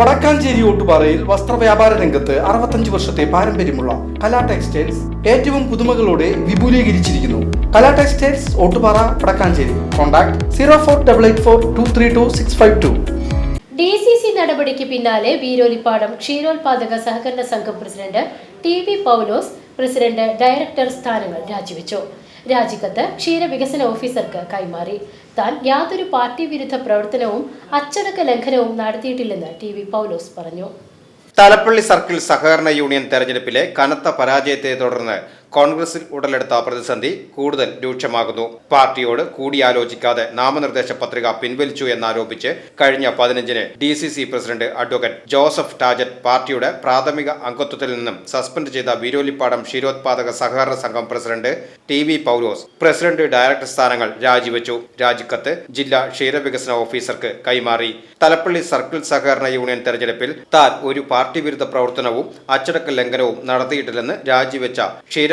വടക്കാഞ്ചേരി ഓട്ടുപാറയിൽ വസ്ത്രവ്യാപാര രംഗത്ത് അറുപത്തഞ്ച് വർഷത്തെ പാരമ്പര്യമുള്ള കലാ ടെക്സ്റ്റൈൽസ് ഏറ്റവും പുതുമകളോടെ വിപുലീകരിച്ചിരിക്കുന്നു. Kala textiles Ottupara Vadakkanchery. Contact zero four double eight four two three two six five two. D C C നടപടിക്ക് പിന്നാലെ വീരോലിപ്പാടം ക്ഷീരോത്പാദക സഹകരണ സംഘം president T V Paulose president director സ്ഥാനങ്ങൾ രാജിവെച്ചു. രാജിക്കത്ത് ക്ഷീരവികസന ഓഫീസർക്ക് കൈമാറി. താൻ യാതൊരു പാർട്ടി വിരുദ്ധ പ്രവർത്തനവും അച്ചടക്ക ലംഘനവും നടത്തിയിട്ടില്ലെന്ന് ടി വി പൗലോസ് പറഞ്ഞു. തലപ്പള്ളി സർക്കിൾ സഹകരണ യൂണിയൻ തെരഞ്ഞെടുപ്പിലെ കനത്ത പരാജയത്തെ തുടർന്ന് കോൺഗ്രസിൽ ഉടലെടുത്ത പ്രതിസന്ധി കൂടുതൽ രൂക്ഷമാകുന്നു. പാർട്ടിയോട് കൂടിയാലോചിക്കാതെ നാമനിർദ്ദേശ പത്രിക പിൻവലിച്ചു എന്നാരോപിച്ച് കഴിഞ്ഞ പതിനഞ്ചിന് D C C president advocate Joseph Tajet പാർട്ടിയുടെ പ്രാഥമിക അംഗത്വത്തിൽ നിന്നും സസ്പെൻഡ് ചെയ്ത വീരോലിപ്പാടം ക്ഷീരോത്പാദക സഹകരണ സംഘം president T V Paulose president director സ്ഥാനങ്ങൾ രാജിവെച്ചു. രാജിക്കത്ത് ജില്ലാ ക്ഷീരവികസന ഓഫീസർക്ക് കൈമാറി. തലപ്പള്ളി സർക്കിൾ സഹകരണ യൂണിയൻ തെരഞ്ഞെടുപ്പിൽ താൻ ഒരു പാർട്ടി വിരുദ്ധ പ്രവർത്തനവും അച്ചടക്ക ലംഘനവും നടത്തിയിട്ടില്ലെന്ന് രാജിവെച്ച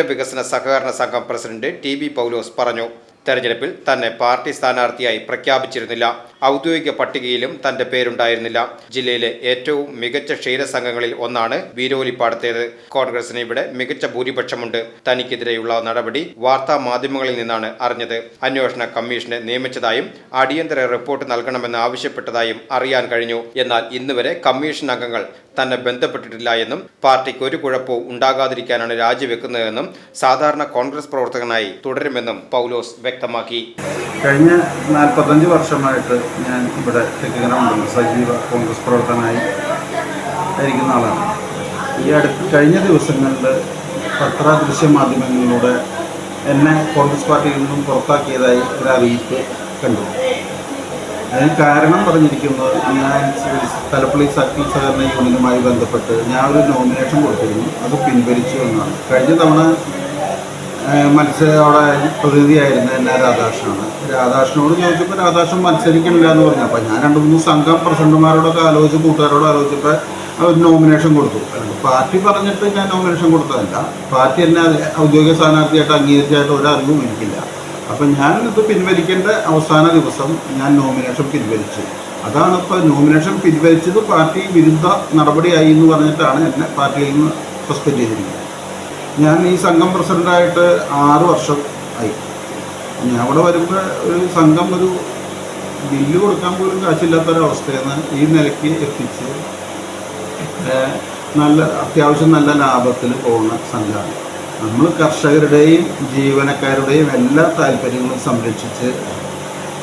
ക്ഷീരവികസന സഹകരണ സംഘം പ്രസിഡന്റ് ടി ബി പൗലോസ് പറഞ്ഞു. തെരഞ്ഞെടുപ്പിൽ തന്നെ പാർട്ടി സ്ഥാനാർത്ഥിയായി പ്രഖ്യാപിച്ചിരുന്നില്ല. ഔദ്യോഗിക പട്ടികയിലും തന്റെ പേരുണ്ടായിരുന്നില്ല. ജില്ലയിലെ ഏറ്റവും മികച്ച ക്ഷീരസംഘങ്ങളിൽ ഒന്നാണ് വീരോലിപ്പാടത്തേത്. കോൺഗ്രസിന് ഇവിടെ മികച്ച ഭൂരിപക്ഷമുണ്ട്. തനിക്കെതിരെയുള്ള നടപടി വാർത്താ മാധ്യമങ്ങളിൽ നിന്നാണ് അറിഞ്ഞത്. അന്വേഷണ കമ്മീഷനെ നിയമിച്ചതായും അടിയന്തര റിപ്പോർട്ട് നൽകണമെന്ന് ആവശ്യപ്പെട്ടതായും അറിയാൻ കഴിഞ്ഞു. എന്നാൽ ഇന്നുവരെ കമ്മീഷൻ അംഗങ്ങൾ തന്നെ ബന്ധപ്പെട്ടിട്ടില്ല എന്നും പാർട്ടിക്ക് ഒരു കുഴപ്പവും ഉണ്ടാകാതിരിക്കാനാണ് രാജിവെക്കുന്നതെന്നും സാധാരണ കോൺഗ്രസ് പ്രവർത്തകനായി തുടരുമെന്നും പൗലോസ് വ്യക്തമാക്കി. കഴിഞ്ഞ നാൽപ്പത്തഞ്ച് വർഷമായിട്ട് ഞാൻ ഇവിടെ തെക്കിങ്ങര സജീവ കോൺഗ്രസ് പ്രവർത്തകനായി ഇരിക്കുന്ന ആളാണ്. ഈ അടുത്ത് കഴിഞ്ഞ ദിവസങ്ങളിൽ പത്ര ദൃശ്യ മാധ്യമങ്ങളിലൂടെ എന്നെ കോൺഗ്രസ് പാർട്ടിയിൽ നിന്നും പുറത്താക്കിയതായി ഒരു അറിയിപ്പ് കണ്ടു. അതിന് കാരണം പറഞ്ഞിരിക്കുന്നത് ഞാൻ തലപ്പള്ളി സർക്കിൾ സഹകരണ യൂണിയനുമായി ബന്ധപ്പെട്ട് ഞാൻ ഒരു നോമിനേഷൻ കൊടുത്തിരുന്നു. അത് പിൻവലിച്ചു എന്നാണ്. കഴിഞ്ഞ തവണ ഏഹ് മത്സര അവിടെ പ്രതിനിധിയായിരുന്ന എന്നെ രാധാകൃഷ്ണനാണ്. രാധാകൃഷ്ണനോട് ചോദിച്ചപ്പോൾ രാധാകൃഷ്ണൻ മത്സരിക്കണില്ല എന്ന് പറഞ്ഞു. അപ്പോൾ ഞാൻ രണ്ട് മൂന്ന് സംഘം പ്രസിഡന്റുമാരോടൊക്കെ ആലോചിച്ച് കൂട്ടുകാരോട് ആലോചിച്ചപ്പോൾ അവർ നോമിനേഷൻ കൊടുത്തു. പാർട്ടി പറഞ്ഞിട്ട് ഞാൻ നോമിനേഷൻ കൊടുത്തതല്ല. പാർട്ടി എന്നെ ഔദ്യോഗിക സ്ഥാനാർത്ഥിയായിട്ട് അംഗീകരിച്ചായിട്ട് ഒരു അറിവും എനിക്കില്ല. അപ്പം ഞാൻ ഇത് പിൻവലിക്കേണ്ട അവസാന ദിവസം ഞാൻ നോമിനേഷൻ പിൻവലിച്ചു. അതാണ് ഇപ്പോൾ നോമിനേഷൻ പിൻവലിച്ചത് പാർട്ടി വിരുദ്ധ നടപടിയായി എന്ന് പറഞ്ഞിട്ടാണ് എന്നെ പാർട്ടിയിൽ നിന്ന് സസ്പെൻഡ് ചെയ്തിരിക്കുന്നത്. ഞാൻ ഈ സംഘം പ്രസിഡന്റായിട്ട് ആറ് വർഷം ആയി. ഞാൻ അവിടെ വരുമ്പോൾ ഒരു സംഘം ഒരു ബില്ല് കൊടുക്കാൻ പോലും കാശില്ലാത്തൊരവസ്ഥയെന്ന് ഈ നിലയ്ക്ക് എത്തിച്ച് നല്ല അത്യാവശ്യം നല്ല ലാഭത്തിൽ പോകുന്ന സംഘമാണ്. നമ്മൾ കർഷകരുടെയും ജീവനക്കാരുടെയും എല്ലാ താല്പര്യങ്ങളും സംരക്ഷിച്ച്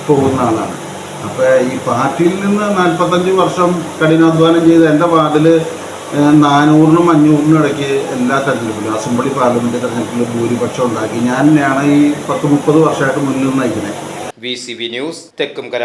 പോകുന്ന ആളാണ്. അപ്പോൾ ഈ പാർട്ടിയിൽ നിന്ന് നാൽപ്പത്തഞ്ച് വർഷം കഠിനാധ്വാനം ചെയ്ത് എന്റെ വാർഡിൽ നാനൂറിനും അഞ്ഞൂറിനും ഇടയ്ക്ക് എല്ലാ തെരഞ്ഞെടുപ്പിലും അസംബ്ലി പാർലമെന്റ് തെരഞ്ഞെടുപ്പിലും ഭൂരിപക്ഷം ഉണ്ടാക്കി. ഞാൻ തന്നെയാണ് ഈ പത്ത് മുപ്പത് വർഷമായിട്ട് മുന്നിൽ നയിക്കുന്നത് V C B news Thekkumkara.